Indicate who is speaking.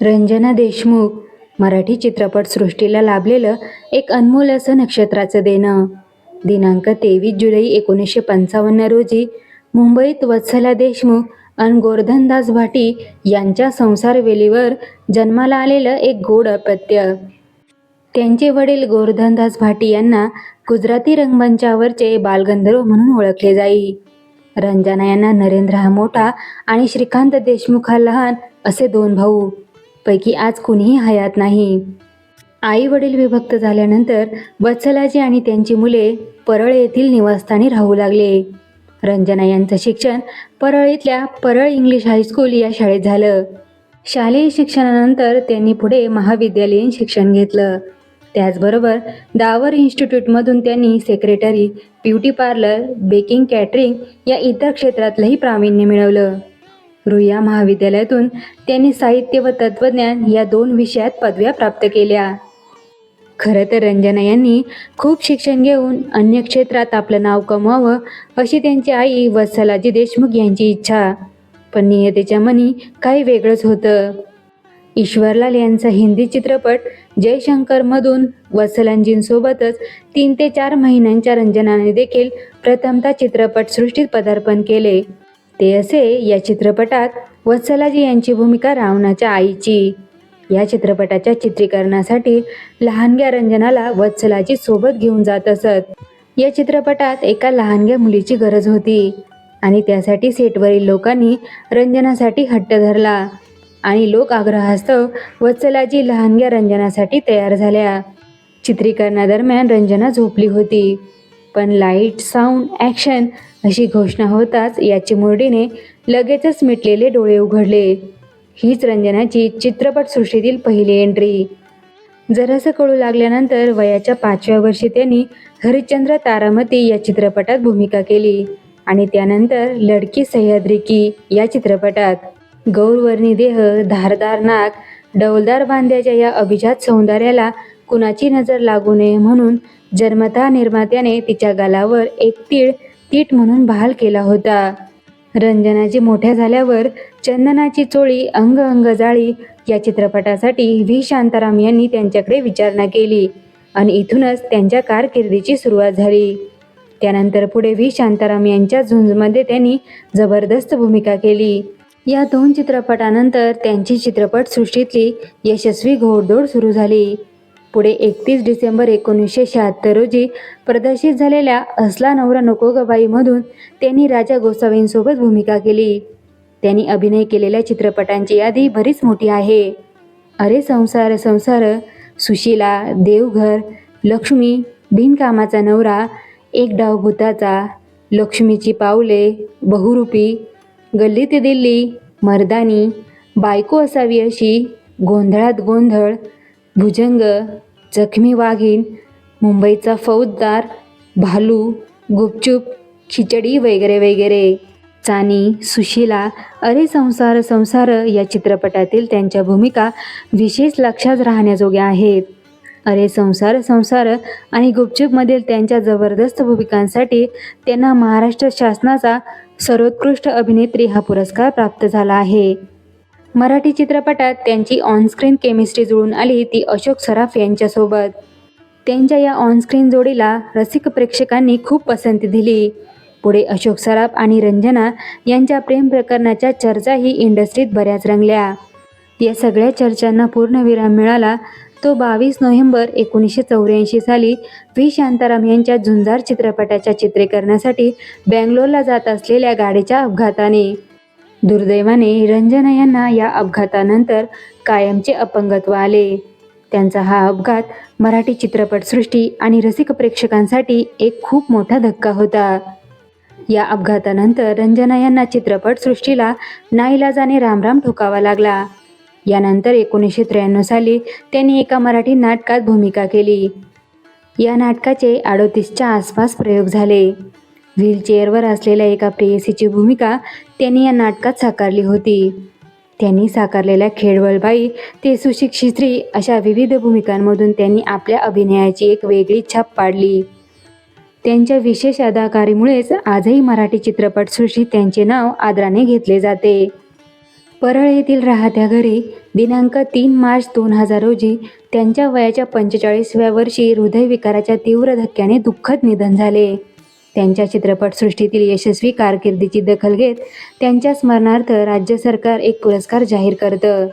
Speaker 1: रंजना देशमुख मराठी चित्रपटसृष्टीला लाभलेलं एक अनमोल असं नक्षत्राचं देणं. दिनांक तेवीस जुलै एकोणीसशे पंचावन्न रोजी मुंबईत वत्सला देशमुख आणि गोर्धनदास भाटी यांच्या संसारवेलीवर जन्माला आलेलं एक गोड अपत्य त्यांचे वडील गोर्धनदास भाटी यांना गुजराती रंगमंचावरचे बालगंधर्व म्हणून ओळखले जाई. रंजना यांना नरेंद्र हा मोठा आणि श्रीकांत देशमुख हा लहान असे दोन भाऊ. पैकी आज कुणीही हयात नाही. आई वडील विभक्त झाल्यानंतर वत्सलाजी आणि त्यांची मुले परळ येथील निवासस्थानी राहू लागले. रंजना यांचं शिक्षण परळीतल्या परळ इंग्लिश हायस्कूल या शाळेत झालं. शालेय शिक्षणानंतर त्यांनी पुढे महाविद्यालयीन शिक्षण घेतलं. त्याचबरोबर दावर इन्स्टिट्यूटमधून त्यांनी secretary beauty parlour baking catering या इतर क्षेत्रातलंही प्रावीण्य मिळवलं. रुईया महाविद्यालयातून त्यांनी साहित्य व तत्त्वज्ञान या दोन विषयात पदव्या प्राप्त केल्या. खरं तर रंजना यांनी खूप शिक्षण घेऊन अन्य क्षेत्रात आपलं नाव कमवावं अशी त्यांची आई वत्सलाजी देशमुख यांची इच्छा. पण नियतेच्या मनी काही वेगळंच होतं. ईश्वरलाल यांचा हिंदी चित्रपट जयशंकरमधून वत्सलांजींसोबतच तीन ते चार महिन्यांच्या रंजनाने देखील प्रथमतः चित्रपटसृष्टीत पदार्पण केले. ते असे या चित्रपटात वत्सलाजी यांची भूमिका रावणाच्या आईची. या चित्रपटाच्या चित्रीकरणासाठी लहानग्या रंजनाला वत्सलाजी सोबत घेऊन जात असत. या चित्रपटात एका लहानग्या मुलीची गरज होती आणि त्यासाठी सेटवरील लोकांनी रंजनासाठी हट्ट धरला आणि लोक आग्रहास्तव वत्सलाजी लहानग्या रंजनासाठी तयार झाल्या. चित्रीकरणादरम्यान रंजना झोपली होती. पण लाइट साऊंड ॲक्शन अशी घोषणा होताच या चिमुरडीने लगेचच मिटलेले डोळे उघडले. हीच रंजनाची चित्रपटसृष्टीतील पहिली एंट्री जरासं कळू लागल्यानंतर वयाच्या पाचव्या वर्षी त्यांनी हरिश्चंद्र तारामती या चित्रपटात भूमिका केली आणि त्यानंतर लडकी सह्याद्री की या चित्रपटात. गौरवर्णी देह धारदार नाक डौलदार बांध्याच्या या अभिजात सौंदर्याला कुणाची नजर लागू नये म्हणून जन्मतः निर्मात्याने तिच्या गालावर एक तीळ तीट म्हणून बहाल केला होता. रंजनाची मोठ्या झाल्यावर चंदनाची चोळी अंग अंग जाळी या चित्रपटासाठी व्ही. शांताराम यांनी त्यांच्याकडे विचारणा केली आणि इथूनच त्यांच्या कारकिर्दीची सुरुवात झाली. त्यानंतर पुढे व्ही. शांताराम यांच्या झुंजमध्ये त्यांनी जबरदस्त भूमिका केली. या दोन चित्रपटानंतर त्यांची चित्रपटसृष्टीतली यशस्वी घोडदौड सुरू झाली. पुढे एकतीस डिसेंबर एकोणीसशे शहात्तर रोजी प्रदर्शित झालेल्या असला नवरा नको गबाईमधून त्यांनी राजा गोसावींसोबत भूमिका केली. त्यांनी अभिनय केलेल्या चित्रपटांची यादी बरीच मोठी आहे. अरे संसार संसार सुशीला देवघर लक्ष्मी बिनकामाचा नवरा एक डाव भूताचा लक्ष्मीची पावले बहुरूपी गल्ली ते दिल्ली मर्दानी बायको असावी अशी गोंधळात गोंधळ भुजंग जखमी वाघीण मुंबईचा फौजदार भालू गुपचूप खिचडी वगैरे वगैरे. चानी सुशीला अरे संसार संसार या चित्रपटातील त्यांच्या भूमिका विशेष लक्षात राहण्याजोग्या आहेत. अरे संसार संसार. आणि गुपचूपमधील त्यांच्या जबरदस्त भूमिकांसाठी त्यांना महाराष्ट्र शासनाचा सर्वोत्कृष्ट अभिनेत्री हा पुरस्कार प्राप्त झाला आहे. मराठी चित्रपटात त्यांची ऑनस्क्रीन केमिस्ट्री जुळून आली ती अशोक सराफ यांच्यासोबत. त्यांच्या या ऑनस्क्रीन जोडीला रसिक प्रेक्षकांनी खूप पसंती दिली. पुढे अशोक सराफ आणि रंजना यांच्या प्रेम प्रकरणाच्या चर्चाही इंडस्ट्रीत बऱ्याच रंगल्या. या सगळ्या चर्चांना पूर्णविराम मिळाला तो बावीस नोव्हेंबर एकोणीसशे चौऱ्याऐंशी साली व्ही. शांताराम यांच्या झुंजार चित्रपटाच्या चित्रीकरणासाठी बँगलोरला जात असलेल्या गाडीच्या अपघाताने. दुर्दैवाने रंजना यांना या अपघातानंतर कायमचे अपंगत्व आले. त्यांचा हा अपघात मराठी चित्रपटसृष्टी आणि रसिक प्रेक्षकांसाठी एक खूप मोठा धक्का होता. या अपघातानंतर रंजना यांना चित्रपटसृष्टीला नाईलाजाने रामराम ठोकावा लागला. यानंतर एकोणीसशे त्र्याण्णव साली त्यांनी एका मराठी नाटकात भूमिका केली. या नाटकाचे अडोतीसच्या आसपास प्रयोग झाले. व्हीलचेअरवर असलेल्या एका प्रेयसीची भूमिका त्यांनी या नाटकात साकारली होती. त्यांनी साकारलेल्या खेडवळबाई ते सुशिक्षित स्त्री अशा विविध भूमिकांमधून त्यांनी आपल्या अभिनयाची एक वेगळी छाप पाडली. त्यांच्या विशेष अदाकारीमुळेच आजही मराठी चित्रपटसृष्टीत त्यांचे नाव आदराने घेतले जाते. परळ येथील राहत्या घरी दिनांक तीन मार्च दोन हजार रोजी त्यांच्या वयाच्या पंचेचाळीसव्या वर्षी हृदयविकाराच्या तीव्र धक्क्याने दुःखद निधन झाले. त्यांच्या चित्रपटसृष्टीतील यशस्वी कारकिर्दीची दखल घेत त्यांच्या स्मरणार्थ राज्य सरकार एक पुरस्कार जाहीर करतं.